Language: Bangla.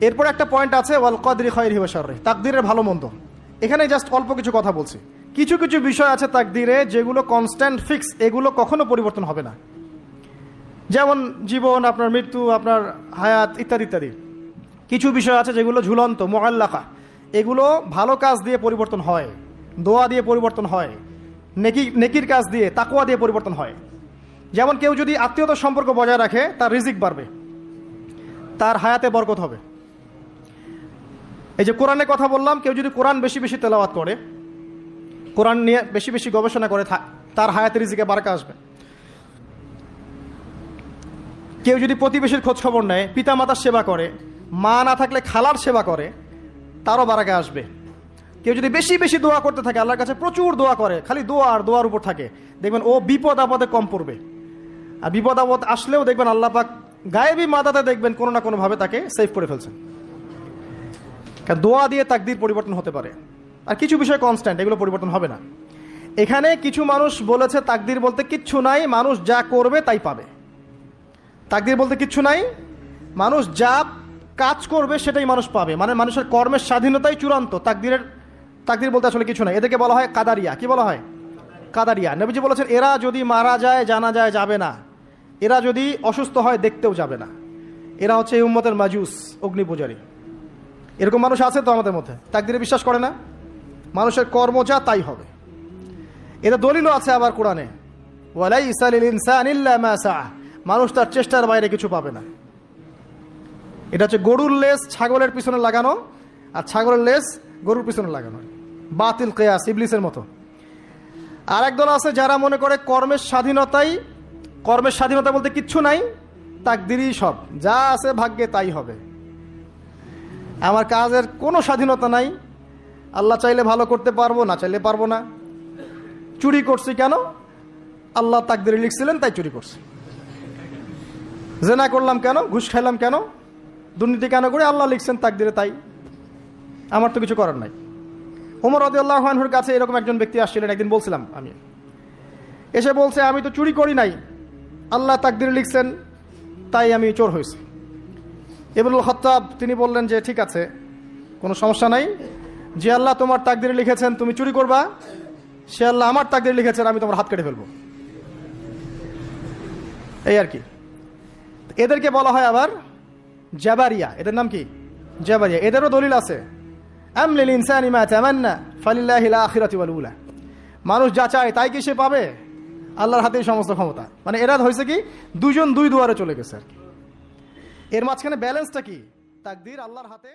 এরপর একটা পয়েন্ট আছে, ওয়াল কদরি খয়ের হিবাসরে তাকদিরের ভালো মন্দ। এখানে জাস্ট অল্প কিছু কথা বলছি। কিছু কিছু বিষয় আছে তাকদিরে যেগুলো কনস্ট্যান্ট ফিক্স এগুলো কখনো পরিবর্তন হবে না। যেমন জীবন, আপনার মৃত্যু, আপনার হায়াত ইত্যাদি ইত্যাদি। কিছু বিষয় আছে যেগুলো ঝুলন্ত মোয়াল্লাকা এগুলো ভালো কাজ দিয়ে পরিবর্তন হয়, দোয়া দিয়ে পরিবর্তন হয়, নেকি, নেকির কাজ দিয়ে তাকুয়া দিয়ে পরিবর্তন হয়। যেমন কেউ যদি আত্মীয়তার সম্পর্ক বজায় রাখে, তার রিজিক বাড়বে। তার হায়াতে বরকত হবে। এই যে কোরআনের কথা বললাম, কেউ যদি কোরআন বেশি বেশি তেলাওয়াত করে, কোরআন নিয়ে বেশি বেশি গবেষণা করে তার হায়াতে রিজিকে বারকা আসবে। কেউ যদি প্রতিবেশীর খোঁজ খবর নেয় পিতা মাতার সেবা করে, মা না থাকলে খালার সেবা করে, তারও বারাকে আসবে। কেউ যদি বেশি বেশি দোয়া করতে থাকে, আল্লাহর কাছে প্রচুর দোয়া করে, খালি দোয়া আর দোয়ার উপর থাকে, দেখবেন ও বিপদ আপদে কম পড়বে। আর বিপদ আপদ আসলেও দেখবেন আল্লাহ পাক গায়েবী মাদাতে দেখবেন কোনো না কোনোভাবে তাকে সেভ করে ফেলছেন। কারণ দোয়া দিয়ে তাকদির পরিবর্তন হতে পারে। আর কিছু বিষয় কনস্ট্যান্ট এগুলো পরিবর্তন হবে না। এখানে কিছু মানুষ বলেছে তাকদির বলতে কিচ্ছু নাই, মানুষ যা করবে তাই পাবে। তাকদির বলতে কিচ্ছু নাই, মানুষ যা কাজ করবে সেটাই মানুষ পাবে। মানে মানুষের কর্মের স্বাধীনতাই চূড়ান্ত, তাকদিরের, তাকদির বলতে আসলে কিছু নাই। এদেরকে বলা হয় কাদারিয়া। কি বলা হয়? কাদারিয়া। নবীজি বলেছেন, এরা যদি মারা যায়, জানা যায়, যাবে না। এরা যদি অসুস্থ হয়, দেখতেও যাবে না। এরা হচ্ছে এই উম্মতের মাজুস অগ্নি পূজারী এরকম মানুষ আছে তো আমাদের মধ্যে। তাকদিরে বিশ্বাস করে না। মানুষের কর্ম যা তাই হবে। এটা দলিলও আছে আবার কোরআনে। ওয়ালাই ইসালিল ইনসান। মানুষ তার চেষ্টার বাইরে কিছু পাবে না। এটা হচ্ছে গরুর লেস ছাগলের পিছনে লাগানো আর ছাগলের লেস গরুর পিছনে লাগানো। বাতিল কেয়াস, ইবলিসের মতো। আর একদল আছে যারা মনে করে কর্মের স্বাধীনতাই কর্মের স্বাধীনতা বলতে কিচ্ছু নাই। তাকদিরই সব। যা আছে ভাগ্যে তাই হবে। আমার কাজের কোনো স্বাধীনতা নাই। আল্লাহ চাইলে ভালো করতে পারব, না চাইলে পারব না। চুরি করছি কেন? আল্লাহ তাকদিরে লিখছিলেন, তাই চুরি করছি। জেনা করলাম কেন? ঘুষ খাইলাম কেন? দুর্নীতি কেন করে আল্লাহ লিখছেন তাকদিরে তাই। আমার তো কিছু করার নাই। ওমর রদি আল্লাহর কাছে এরকম একজন ব্যক্তি আসছিলেন, একদিন বলছিলাম আমি। এসে বলছে, আমি তো চুরি করি নাই। আল্লাহ তাকদিরে লিখছেন, তাই আমি চোর হয়েছি। এবুল খত্তাব, তিনি বললেন যে, ঠিক আছে, কোনো সমস্যা নাই। যে আল্লাহ তোমার তাকদিরে লিখেছেন, তুমি চুরি করবা। সে আল্লাহ আমার তাকদিরে লিখেছেন, আমি তোমার হাত কেটে ফেলব। এই আর কি। এদেরকে বলা হয় আবার জাবারিয়া। এদের নাম কি? জাবারিয়া। এদেরও দলিল আছে। মানুষ যা চায়, তাই কি সে পাবে? আল্লাহর হাতেই সমস্ত ক্ষমতা। মানে এরা হয়েছে কি? দুজন দুই দুয়ারে চলে গেছে আর কি। এর মাঝখানে ব্যালেন্সটা কি? তাকদির আল্লাহর হাতে